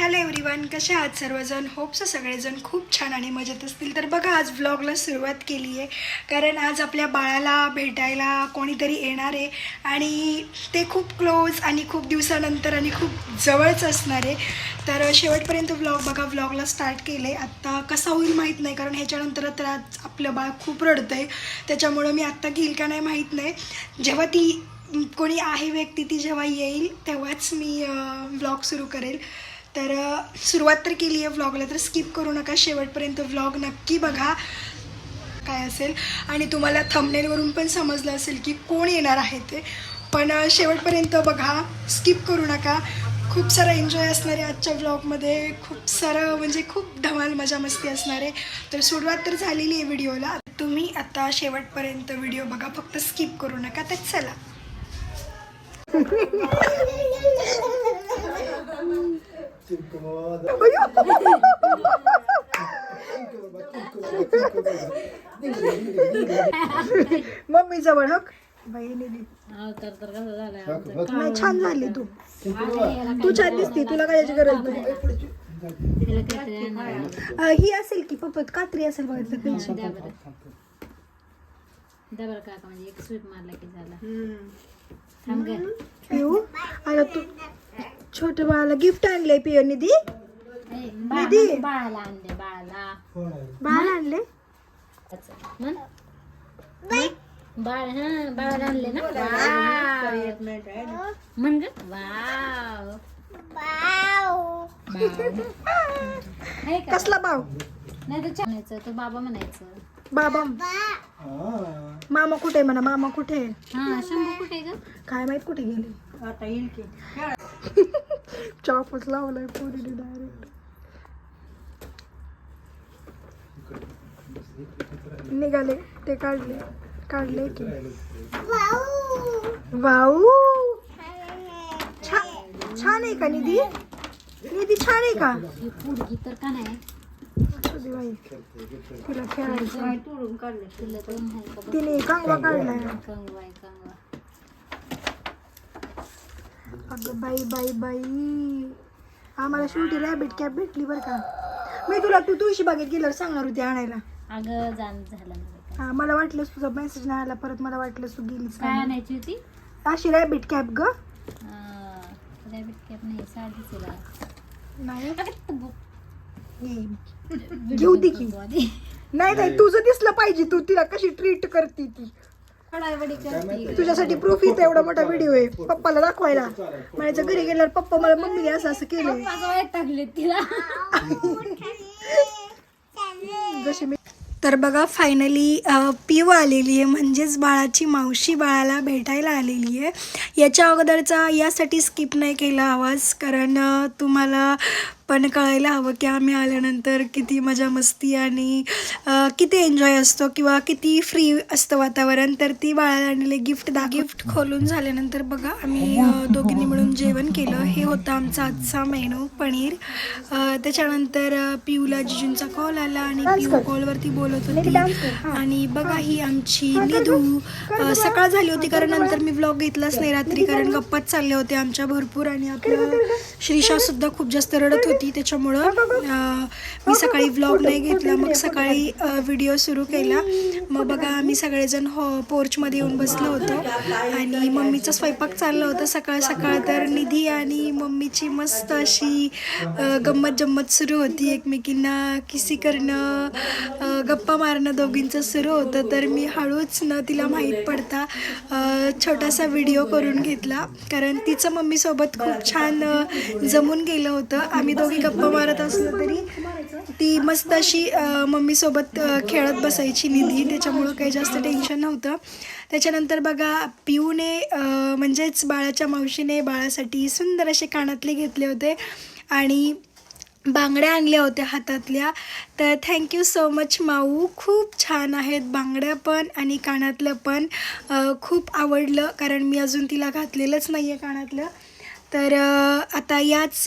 Hello everyone कसे आहात सर्वजण? होप्स सगळेजण खूप छान आणि मजेत असतील. तर बघा आज व्लॉगला सुरुवात केली आहे. कारण आज आपल्या बाळाला भेटायला कोणीतरी येणार आहे आणि ते खूप क्लोज आणि खूप दिवसानंतर आणि खूप जवळच असणार आहे. तर शेवटपर्यंत व्लॉग बघा व्लॉगला स्टार्ट केलं आहे आत्ता कसा होईल माहीत नाही कारण ह्याच्यानंतर तर आज आपलं बाळ खूप रडतं आहे त्याच्यामुळं मी आत्ता घेईल का नाही माहीत नाही. जेव्हा ती कोणी आहे व्यक्ती ती जेव्हा येईल तेव्हाच मी व्लॉग सुरू करेल. तर सुरुवात तर केली आहे व्लॉगला तर स्किप करू नका शेवटपर्यंत व्लॉग नक्की बघा. काय असेल? आणि तुम्हाला थंबनेलवरून पण समजलं असेल की कोण येणार आहे ते. पण शेवटपर्यंत बघा स्किप करू नका. खूप सारा एन्जॉय असणार आहे आजच्या व्लॉगमध्ये खूप सारं म्हणजे खूप धमाल मजा मस्ती असणार. आहे तर सुरुवात तर झालेली आहे व्हिडिओला. तुम्ही आता शेवटपर्यंत व्हिडिओ बघा फक्त स्किप करू नका तर चला. मम्मी जवळ हक. बहिणी नाही छान झाली तू. तू छान दिसते तुला काय याची गरज नाही. ही असेल की पपत कात्री असेल बघितलं त्यांची द्या बरं द्या बरं काका म्हणजे एक स्वीप मारला की झाला. थांब ग. पिऊ. आता तू छोट्या बाळाला गिफ्ट आणले पिऊ निधी? निधी. बाळाला आणले बाळाला. बाळ आणले म्हण. बाळ हा बाळाला आणले ना? वाव. म्हण ग वाव. बाव. आहे का? कसला भाव नाही तर म्हणायचं तो बाबा म्हणायचं. बाबा. मामा कुठे आहे म्हणा? मामा कुठे आहे? हा शंभू कुठे आहे ग? काय माहीत कुठे गेले? आता येईल की. चॉपच लावलाय पोरीने डायरेक्ट निघाले ते काढले काढले की. वाऊ! छान आहे का निधी? निधी छान आहे का? पुडगी तर का नाही तिला खेळायचं. तिने कांगवा काढलाय कंगवा कंगवा अगं बाई बाई बाई आम्हाला शेवटी रॅबिट कॅप भेटली बरं का मी तुला तू तुळशी बागेत गेल्यावर सांगणार होती आणायला अगं जाण झालं नाही हा मला वाटलंच तुझा मेसेज नाही आला परत मला वाटलं तू गेलीस काय आणायची होती अशी रॅबिट कॅप ग रॅबिट कॅप नाही साडीच आहे बाळा. नाही अगं, तू बघ. ये. घेऊ दे की. नाही नाही तुझं दिसलं पाहिजे तू तिला कशी ट्रीट करते ती. तुझ्यासाठी प्रूफ इथं एवढा मोठा व्हिडिओ आहे. पप्पाला दाखवायला. म्हणायचं घरी गेल्यावर पप्पा मला मम्मीने असं असं टाकले तिला. जशी मी तर बघा फायनली पिऊ आलेली आहे म्हणजेच बाळाची मावशी बाळाला भेटायला आलेली आहे. याच्या अगोदरचा यासाठी स्किप नाही केला आवाज कारण तुम्हाला पण कळायला हवं की आम्ही आल्यानंतर किती मजा मस्ती आणि किती एन्जॉय असतो किंवा किती फ्री असतं वातावरण. तर ती बाळाला आणलेले गिफ्ट दा गिफ्ट खोलून झाल्यानंतर बघा आम्ही दोघींनी मिळून जेवण केलं. हे होतं आमचा आजचा मेनू पनीर. त्याच्यानंतर पिऊला जिजूंचा कॉल आला आणि पिऊ कॉलवरती बोलत होती. आणि बघा ही आमची निधू सकाळ झाली होती कारण नंतर मी व्लॉग घेतलाच नाही रात्री कारण गप्पाच चालल्या होत्या आमच्या भरपूर आणि आपलं श्रीषा सुद्धा खूप जास्त रडत होती. त्याच्यामुळं मी सकाळी व्लॉग नाही घेतला मग सकाळी व्हिडिओ सुरू केला. मग बघा आम्ही सगळेजण हो पोर्चमध्ये येऊन बसलो होतो. आणि मम्मीचा स्वयंपाक चालला होता. सकाळ सकाळ तर निधी आणि मम्मीची मस्त अशी गंमत जम्मत सुरू होती एकमेकींना किसी करणं गप्पा मारणं दोघींचं सुरू होतं. तर मी हळूच न तिला माहीत पडता छोटासा व्हिडिओ करून घेतला. कारण तिचं मम्मीसोबत खूप छान जमून गेलं होतं. आम्ही दोघं गप्पा मारत असलं तरी ती मस्त अशी मम्मीसोबत खेळत बसायची निधी. त्याच्यामुळं काही जास्त टेन्शन नव्हतं. त्याच्यानंतर बघा पिऊने म्हणजेच बाळाच्या मावशीने बाळासाठी सुंदर असे कानातले घेतले होते आणि बांगड्या आणल्या होत्या हातातल्या. तर थँक्यू सो मच माऊ. खूप छान आहेत बांगड्या पण आणि कानातलं पण. खूप आवडलं कारण मी अजून तिला घातलेलंच नाही आहे कानातलं. तर आता याच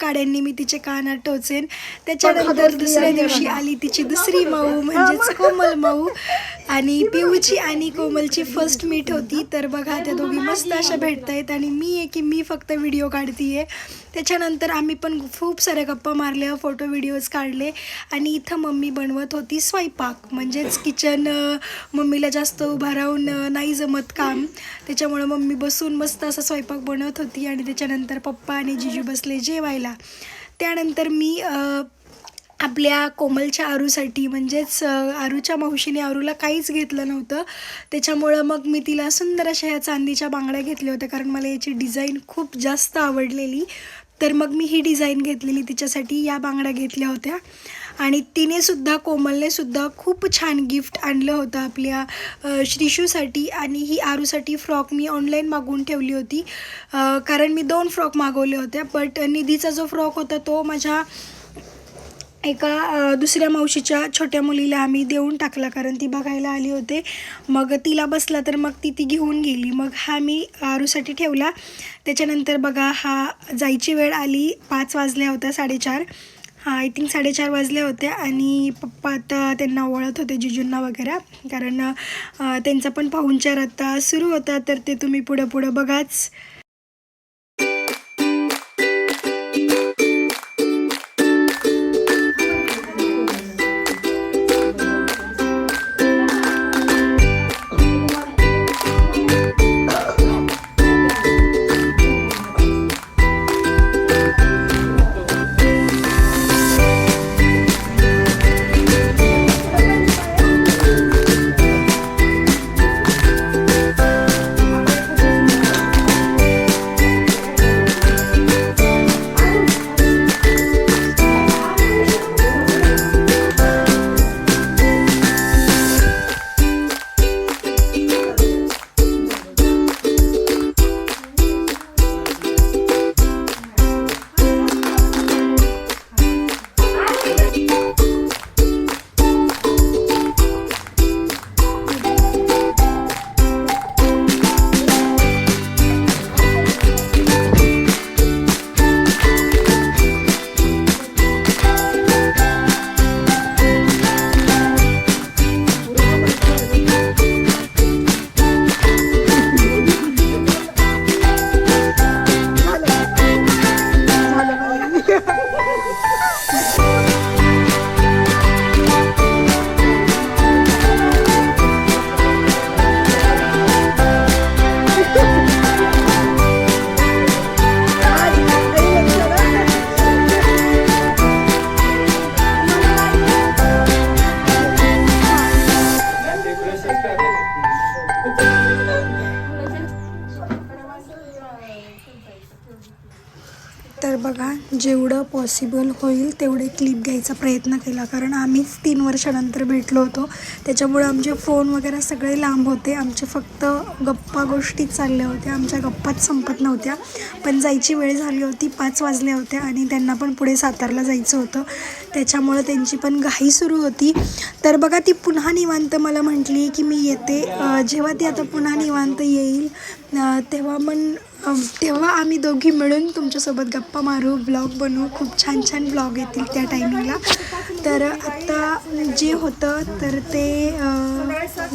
काड्यांनी मी तिचे कानात टोचेन त्याच्यानंतर दुसऱ्या दिवशी आली तिची दुसरी माऊ म्हणजेच कोमल माऊ. आणि पिऊची आणि कोमलची फर्स्ट मीट होती. तर बघा त्या दोघी मस्त अशा भेटत आहेत आणि मी आहे की मी फक्त व्हिडिओ काढतीये. त्याच्यानंतर आम्ही पण खूप साऱ्या गप्पा मारल्या फोटो व्हिडिओज काढले आणि इथं मम्मी बनवत होती स्वयंपाक. म्हणजेच किचन मम्मीला जास्त उभा राहून नाही जमत काम. त्याच्यामुळं मम्मी बसून मस्त असा स्वयंपाक बनवत होती आणि त्याच्यानंतर पप्पा आणि जिजू बसले जेवायला. त्यानंतर मी आपल्या कोमलच्या आरूसाठी म्हणजेच आरूच्या मावशीने आरूला काहीच घेतलं नव्हतं. त्याच्यामुळं मग मी तिला सुंदर अशा ह्या चांदीच्या बांगड्या घेतल्या होत्या कारण मला याची डिझाईन खूप जास्त आवडलेली. तर मग मी ही डिझाईन घेतलेली तिच्यासाठी या बांगड्या घेतल्या होत्या. आणि तिने सुद्धा कोमलने सुद्धा खूप छान गिफ्ट आणलं होतं आपल्या श्रीशूसाठी. आणि ही आरूसाठी फ्रॉक मी ऑनलाईन मागवून ठेवली होती. कारण मी दोन फ्रॉक मागवले होते बट निधीचा जो फ्रॉक होता तो माझ्या एका दुसऱ्या मावशीच्या छोट्या मुलीला आम्ही देऊन टाकला कारण ती बघायला आली होते. मग तिला बसला तर मग ती ती घेऊन गेली. मग हा मी आरूसाठी ठेवला. त्याच्यानंतर बघा हा जायची वेळ आली. पाच वाजल्या होत्या साडेचार. हां आय थिंक साडेचार वाजले होते आणि पप्पा आता त्यांना ओळत होते जिजूंना वगैरे. कारण त्यांचा पण पाहुणचार आता सुरू होता तर ते तुम्ही पुढं पुढं बघाच. जेवढं पॉसिबल होईल तेवढे क्लिप घ्यायचा प्रयत्न केला. कारण आम्हीच तीन वर्षानंतर भेटलो होतो. त्याच्यामुळे आमचे फोन वगैरे सगळे लांब होते. आमचे फक्त गप्पा गोष्टी चालल्या होत्या. आमच्या गप्पाच संपत नव्हत्या. पण जायची वेळ झाली होती पाच वाजल्या होत्या आणि त्यांना पण पुढे सातारला जायचं होतं. त्याच्यामुळं त्यांची पण घाई सुरू होती. तर बघा ती पुन्हा निवांत मला म्हटली की मी येते. जेव्हा ती आता पुन्हा निवांत येईल तेव्हा पण तेव्हा आम्ही दोघी मिळून तुमच्यासोबत गप्पा मारू ब्लॉग बनवू. खूप छान छान ब्लॉग येतील त्या टायमिंगला तर आत्ता जे होतं तर ते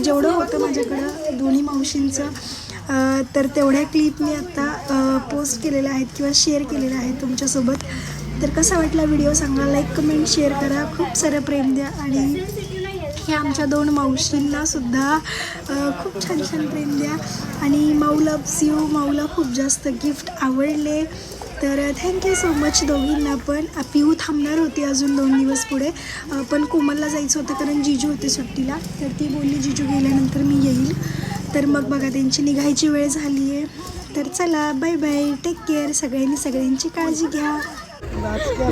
जेवढं होतं माझ्याकडं दोन्ही मावशींचं तर तेवढ्या क्लिप मी आत्ता पोस्ट केलेल्या आहेत किंवा शेअर केलेल्या आहेत तुमच्यासोबत. तर कसा वाटला व्हिडिओ सांगा? लाईक कमेंट शेअर करा. खूप सारं प्रेम द्या आणि हे आमच्या दोन मावशींना सुद्धा खूप छान छान प्रेम द्या. आणि माऊ लव्स यू माऊला खूप जास्त गिफ्ट आवडले. तर थँक्यू सो मच दोघींना पण. अ, पिऊ थांबणार होती अजून दोन दिवस पुढे. पण कोमलला जायचं होतं कारण जिजू होते सुट्टीला. तर ती बोलली जिजू गेल्यानंतर मी येईल. तर मग बघा त्यांची निघायची वेळ झाली आहे तर चला बाय बाय टेक केअर सगळ्यांनी सगळ्यांची काळजी घ्या.